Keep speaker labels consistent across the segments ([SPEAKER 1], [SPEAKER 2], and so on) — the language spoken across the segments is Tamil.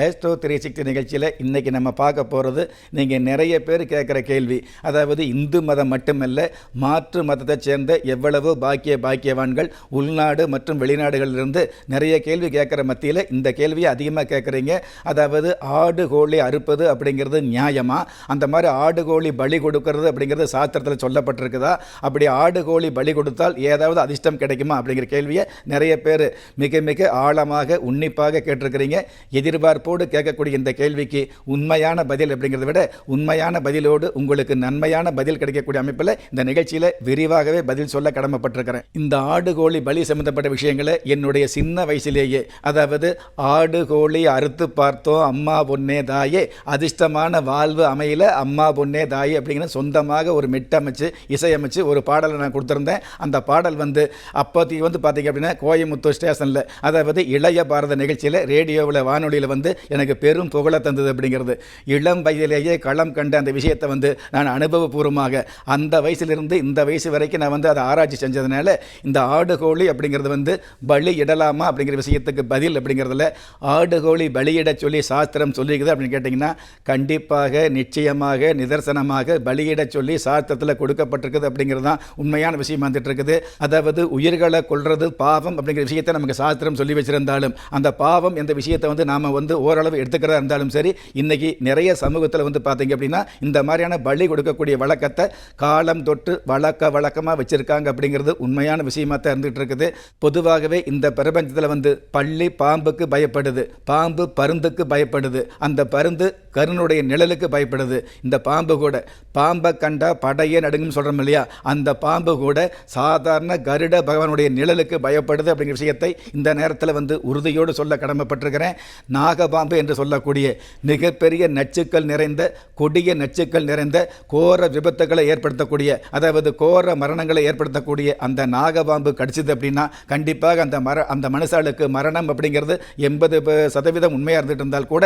[SPEAKER 1] astro three sixty நிகழ்ச்சியில் இன்றைக்கி நம்ம பார்க்க போகிறது நீங்கள் நிறைய பேர் கேட்குற கேள்வி. அதாவது இந்து மதம் மட்டுமல்ல மாற்று மதத்தை சேர்ந்த எவ்வளவோ பாக்கிய பாக்கியவான்கள் உள்நாடு மற்றும் வெளிநாடுகளிலிருந்து நிறைய கேள்வி கேட்குற மத்தியில் இந்த கேள்வியை அதிகமாக கேட்குறீங்க. அதாவது ஆடு கோழி அறுப்பது அப்படிங்கிறது நியாயமா? அந்த மாதிரி ஆடு கோழி பலி கொடுக்கறது அப்படிங்கிறது சாஸ்திரத்தில் சொல்லப்பட்டிருக்குதா? அப்படி ஆடு கோழி பலி கொடுத்தால் ஏதாவது அதிர்ஷ்டம் கிடைக்குமா அப்படிங்கிற கேள்வியை நிறைய பேர் மிக மிக ஆழமாக உன்னிப்பாக கேட்டிருக்கிறீங்க. எதிர்பார்ப்போடு கேட்கக்கூடிய இந்த கேள்விக்கு உண்மையான பதில் அப்படிங்கிறத விட உண்மையான பதிலோடு உங்களுக்கு நன்மையான பதில் கிடைக்கக்கூடிய அமைப்பில் இந்த நிகழ்ச்சியில் விரிவாகவே பதில் சொல்ல கடமைப்பட்டிருக்கிறேன். இந்த ஆடு கோழி பலி சம்பந்தப்பட்ட விஷயங்களை என்னுடைய சின்ன வயசுலேயே அதாவது ஆடு கோழி அறுத்து பார்த்தோம் அம்மா பொன்னே தாயே அதிர்ஷ்டமான வாழ்வு அமையல அம்மா பொன்னே தாயே அப்படிங்கிற சொந்தமாக ஒரு மெட்டமைச்சு இசையமைச்சு ஒரு பாடலை நான் கொடுத்துருந்தேன். அந்த பாடல் வந்து அப்போதைக்கு வந்து பார்த்தீங்க அப்படின்னா கோயமுத்தூர் ஸ்டேஷனில் அதாவது இளைய பாரத நிகழ்ச்சியில் ரேடியோவில் வானொலியில் வந்து எனக்கு பெரும் புகழை தந்தது அப்படிங்கிறது. இளம் வயதிலேயே களம் கண்ட அந்த விஷயத்தை வந்து நான் அனுபவபூர்வமாக அந்த வயசுலேருந்து இந்த வயசு வரைக்கும் நான் வந்து அதை ஆராய்ச்சி செஞ்சதுனால இந்த ஆடுகோழி அப்படிங்கிறது வந்து பலி இடலாமா அப்படிங்கிற விஷயத்துக்கு பதில் அப்படிங்கிறதுல ஆடுகோழி பலியிட சொல்லி சாஸ்திரம் சொல்லியிருக்குது அப்படின்னு கேட்டிங்கன்னா கண்டிப்பாக நிச்சயமாக நிதர்சனமாக பலியிட சொல்லி சாஸ்திரத்தில் கொடுக்கப்பட்டிருக்குது அப்படிங்கிறது தான் உண்மையான விஷயம் வந்துட்டு இருக்குது அதாவது உயிர்களை கொள்வது பாவம் அப்படிங்கிற விஷயத்தை நமக்கு சாஸ்திரம் சொல்லி வச்சிருந்தாலும் அந்த பாவம் என்ற விஷயத்தை வந்து நாம் வந்து ஓரளவு எடுத்துக்கிறதா இருந்தாலும் சரி இன்றைக்கி நிறைய சமூகத்தில் வந்து பார்த்தீங்க அப்படின்னா இந்த மாதிரியான பலி கொடுக்கக்கூடிய வழக்கத்தை காலம் தொட்டு வழக்க வழக்கமாக வச்சுருக்காங்க அப்படிங்கிறது உண்மையான விஷயமாக தான் இருந்துகிட்டு இருக்குது. பொதுவாகவே இந்த பிரபஞ்சத்தில் வந்து பள்ளி பாம்புக்கு பயப்படுது பாம்பு பருந்துக்கு பயப்படுது. அந்த பருந்து கருணுடைய நிழலுக்கு பயப்படுது. இந்த பாம்பு கூட பாம்பை கண்டா படையே நடுங்குன்னு சொல்கிறோம் இல்லையா? அந்த பாம்பு கூட சாதாரண கருட பகவானுடைய நிழலுக்கு பயப்படுது அப்படிங்கிற விஷயத்தை இந்த நேரத்தில் வந்து உறுதியோடு சொல்ல கடமைப்பட்டிருக்கிறேன். நாகபாம்பு என்று சொல்லக்கூடிய மிகப்பெரிய நச்சுக்கள் நிறைந்த கொடிய நச்சுக்கள் நிறைந்த கோர விபத்துக்களை ஏற்படுத்தக்கூடிய அதாவது கோர மரணங்களை ஏற்படுத்தக்கூடிய அந்த நாகபாம்பு கடிச்சது அப்படின்னா கண்டிப்பாக அந்த மர அந்த மனுஷாளுக்கு மரணம் அப்படிங்கிறது எண்பது சதவீதம் உண்மையாக இருந்துட்டு இருந்தால் கூட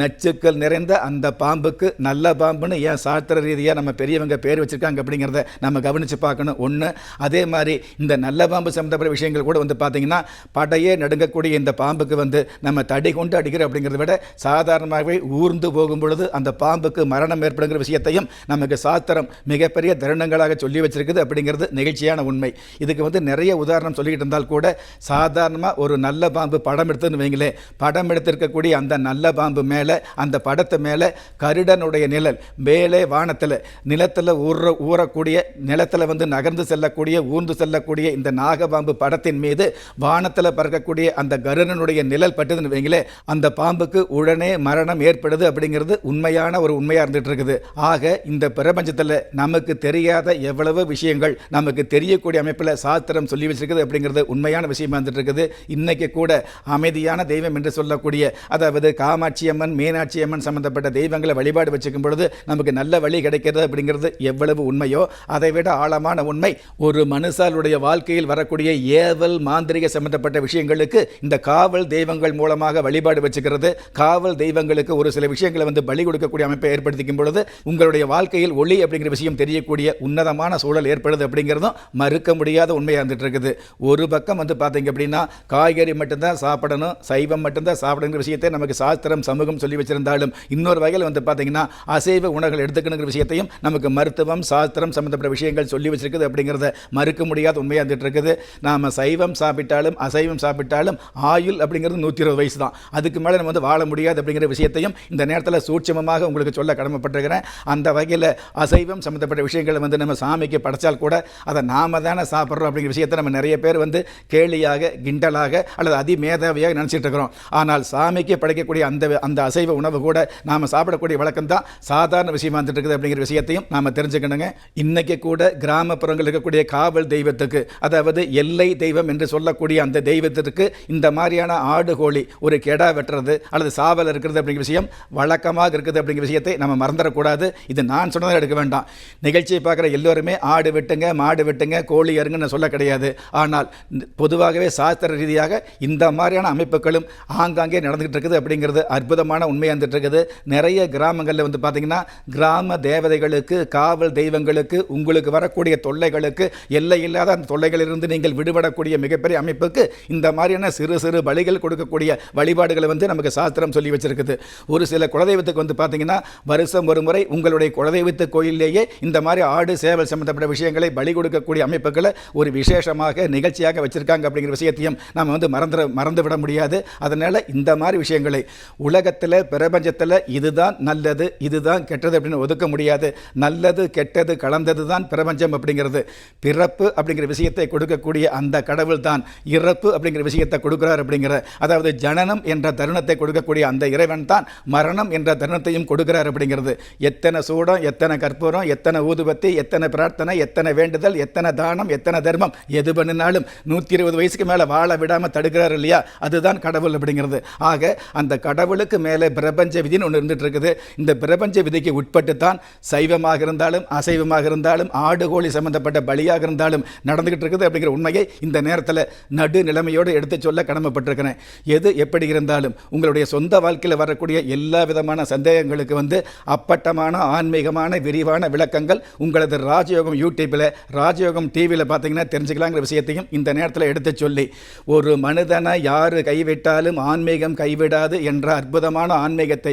[SPEAKER 1] நச்சுக்கள் நிறைந்த அந்த பாம்புக்கு நல்ல பாம்புன்னு ஏன் சாஸ்திர ரீதியாக நம்ம பெரியவங்க பேர் வச்சிருக்காங்க அப்படிங்கிறத நம்ம கவனித்து பார்க்கணும். ஒன்று அதே மாதிரி இந்த நல்ல பாம்பு சம்மந்தப்பட்ட விஷயங்கள் கூட வந்து பார்த்தீங்கன்னா படையே நடுங்கக்கூடிய இந்த பாம்புக்கு வந்து நம்ம தடி கொண்டு அடிக்கிறோம் அப்படிங்கிறத விட சாதாரணமாகவே ஊர்ந்து போகும் பொழுது அந்த பாம்புக்கு மரணம் ஏற்படுங்கிற விஷயத்தையும் நமக்கு சாஸ்திரம் மிகப்பெரிய தருணங்களாக சொல்லி வச்சிருக்குது அப்படிங்கிறது நிகழ்ச்சியான உண்மை. இதுக்கு வந்து நிறைய உதாரணம் சொல்லிக்கிட்டு இருந்தால் கூட சாதாரணமாக ஒரு நல்ல பாம்பு படம் எடுத்துன்னு வைங்களேன். படம் எடுத்திருக்கக்கூடிய அந்த நல்ல பாம்பு மேலே அந்த படத்தை மேலே கருடனுடைய நிழல் மேலே வானத்தில். நிலத்தில் ஊற ஊறக்கூடிய நிலத்தில் வந்து நகர்ந்து செல்லக்கூடிய ஊர்ந்து செல்லக்கூடிய இந்த நாகபாம்பு படத்தின் மீது வானத்தில் பறக்கக்கூடிய அந்த கருடனுடைய நிழல் பட்டதுன்னு வைங்களேன் அந்த பாம்புக்கு உடனே மரணம் ஏற்படுது அப்படிங்கிறது உண்மையான ஒரு உண்மையாக இருந்துட்டு இருக்குது ஆக இந்த பிரபஞ்சத்தில் நமக்கு தெரியாத எவ்வளவு விஷயங்கள் நமக்கு தெரியக்கூடிய அமைப்பில் சாஸ்திரம் சொல்லி வச்சிருக்குது அப்படிங்கிறது உண்மையான விஷயமா இருந்துட்டு இருக்குது இன்னைக்கு கூட அமைதியான தெய்வம் என்று சொல்லக்கூடிய அதாவது காமாட்சி அம்மன் மீனாட்சி அம்மன் சம்பந்தப்பட்ட தெய்வங்களை வழிபாடு வச்சுக்கும் பொழுது நமக்கு நல்ல வழி கிடைக்கிறது அப்படிங்கிறது எவ்வளவு உண்மையோ அதை விட ஆழமான உண்மை. ஒரு மனுஷாலுடைய வாழ்க்கையில் வரக்கூடிய ஏவல் மாந்திரிக சம்பந்தப்பட்ட விஷயங்களுக்கு இந்த காவல் தெய்வங்கள் மூலமாக வழிபாடு வச்சுக்கிறது காவல் தெய்வங்களுக்கு ஒரு சில விஷயங்களை வந்து பலி கொடுக்கக்கூடிய அமைப்பை ஏற்படுத்திக்கும் பொழுது உங்களுடைய வாழ்க்கையில் ஒளி அப்படிங்கிற விஷயம் தெரியக்கூடிய உன்னதமான சூழல் ஏற்படுது அப்படிங்கிறதும் மறுக்க முடியாத உண்மையாக இருந்துட்டு இருக்குது ஒரு பக்கம் வந்து பார்த்தீங்க அப்படின்னா காய்கறி மட்டும்தான் சாப்பிடணும் சைவம் மட்டும்தான் சாப்பிடணுங்கிற விஷயத்தை நமக்கு சாஸ்திரம் சமூகம் சொல்லி வச்சிருந்தாலும் இன்னொரு வகையில் வந்து பார்த்திங்கன்னா அசைவ உணவுகள் எடுத்துக்கணுங்கிற விஷயத்தையும் நமக்கு மருத்துவம் சாஸ்திரம் சம்மந்தப்பட்ட விஷயங்கள் சொல்லி வச்சிருக்குது அப்படிங்கிறத மறுக்க முடியாத உண்மையாக இருந்துட்டு இருக்குது நாம் சைவம் சாப்பிட்டாலும் அசைவம் சாப்பிட்டாலும் ஆயுள் அப்படிங்கிறது நூற்றி இருபது வயசு தான் அதுக்கு மேலே நம்ம வந்து வாழ முடியாது அப்படிங்கிற விஷயத்தையும் இந்த நேரத்தில் சூட்சமமாக உங்களுக்கு சொல்ல கடமைப்பட்டிருக்கிறேன். அந்த வகையில் அசைவம் சம்மந்தப்பட்ட விஷயங்களை வந்து நம்ம சாமிக்கு படைச்சால் கூட அதை நாம தானே சாப்பிட்றோம் அப்படிங்கிற விஷயத்தை நம்ம நிறைய பேர் வந்து கேலியாக கிண்டலாக அல்லது அதிமேதாவியாக நினச்சிட்டு இருக்கிறோம் ஆனால் சாமிக்கு படைக்கக்கூடிய அந்த அந்த அசைவ உணவு கூட நாம் சாப்பிடக்கூடிய வழக்கம் தான் சாதாரண விஷயமா வந்துட்டு இருக்குது அப்படிங்கிற விஷயத்தையும் நாம் தெரிஞ்சுக்கணுங்க. இன்றைக்கி கூட கிராமப்புறங்கள் இருக்கக்கூடிய காவல் தெய்வத்துக்கு அதாவது எல்லை தெய்வம் என்று சொல்லக்கூடிய அந்த தெய்வத்திற்கு இந்த மாதிரியான ஆடு கோழி ஒரு கெடா வெட்டுறது அல்லது சாவல் இருக்கிறது அப்படிங்கிற விஷயம் வழக்கமாக இருக்குது அப்படிங்கிற விஷயத்தை நம்ம மறந்துடக்கூடாது. இது நான் சொன்னதை எடுக்க வேண்டாம். நிகழ்ச்சியை பார்க்குற எல்லோருமே ஆடு வெட்டுங்க மாடு வெட்டுங்க கோழி அருங்கன்னு சொல்ல கிடையாது. ஆனால் பொதுவாகவே சாஸ்திர ரீதியாக இந்த மாதிரியான அமைப்புகளும் ஆங்காங்கே நடந்துகிட்டு இருக்குது அப்படிங்கிறது அற்புதமான உண்மையாக இருந்துட்டு இருக்குது. நிறைய கிராமங்களில் வந்து பார்த்தீங்கன்னா கிராம தேவதைகளுக்கு காவல் தெய்வங்களுக்கு உங்களுக்கு வரக்கூடிய தொல்லைகளுக்கு எல்லை இல்லாத அந்த தொல்லைகளிலிருந்து நீங்கள் விடுபடக்கூடிய மிகப்பெரிய அமைப்புக்கு இந்த மாதிரியான சிறு சிறு பலிகள் கொடுக்கக்கூடிய வழிபாடுகளை வந்து நமக்கு சாஸ்திரம் சொல்லி வச்சிருக்குது. ஒரு சில குலதெய்வத்துக்கு வந்து பார்த்தீங்கன்னா வருஷம் ஒரு முறை உங்களுடைய குலதெய்வத்து கோயிலேயே இந்த மாதிரி ஆடு சேவல் சம்பந்தப்பட்ட விஷயங்களை பலி கொடுக்கக்கூடிய அமைப்புகளை ஒரு விசேஷமாக நிகழ்ச்சியாக வச்சிருக்காங்க அப்படிங்கிற விஷயத்தையும் நம்ம வந்து மறந்துட மறந்து விட முடியாது. அதனால் இந்த மாதிரி விஷயங்களை உலகத்தில் பிரபஞ்சத்தில் இதுதான் நல்லது இதுதான் கெட்டது அப்படின்னு ஒதுக்க முடியாது. நல்லது கெட்டது கலந்தது தான் பிரபஞ்சம் அப்படிங்கிறது. பிறப்பு அப்படிங்கிற விஷயத்தை கொடுக்கக்கூடிய அந்த கடவுள் தான். இறப்பு அப்படிங்கிற விஷயத்தை கொடுக்குறார் அப்படிங்கிற அதாவது ஜனனம் என்ற தருணத்தை கொடுக்கக்கூடிய அந்த இறைவன் தான் மரணம் என்ற தருணத்தையும் கொடுக்கிறார் அப்படிங்கிறது. எத்தனை சூடம் எத்தனை கற்பூரம் எத்தனை ஊதுபத்தி எத்தனை பிரார்த்தனை எத்தனை வேண்டுதல் எத்தனை தானம் எத்தனை தர்மம் எது பண்ணினாலும் நூற்றி இருபது வயசுக்கு மேலே வாழ விடாமல் தடுக்கிறார் இல்லையா? அதுதான் கடவுள் அப்படிங்கிறது. ஆக அந்த கடவுளுக்கு மேலே பிரபஞ்ச விதி விதின்னு ஒன்று இருந்துட்டு இருக்குது. இந்த பிரபஞ்ச விதிக்கு உட்பட்டு தான் சைவமாக இருந்தாலும் அசைவமாக இருந்தாலும் ஆடு கோழி சம்பந்தப்பட்ட பலியாக இருந்தாலும் நடந்துகிட்டு இருக்குது அப்படிங்கிற உண்மையை இந்த நேரத்தில் நடு நிலைமையோடு எடுத்து சொல்ல கடமைப்பட்டிருக்கிறேன். எது எப்படி இருந்தாலும் உங்களுடைய சொந்த வாழ்க்கையில் வரக்கூடிய எல்லா விதமான சந்தேகங்களுக்கு வந்து அப்பட்டமான ஆன்மீகமான விரிவான விளக்கங்கள் உங்களது ராஜயோகம் யூடியூப்பில் ராஜயோகம் டிவியில் பார்த்தீங்கன்னா தெரிஞ்சுக்கலாங்கிற விஷயத்தையும் இந்த நேரத்தில் எடுத்து சொல்லி ஒரு மனிதனை யார் கைவிட்டாலும் ஆன்மீகம் கைவிடாது என்ற அற்புதமான ஆன்மீகத்தை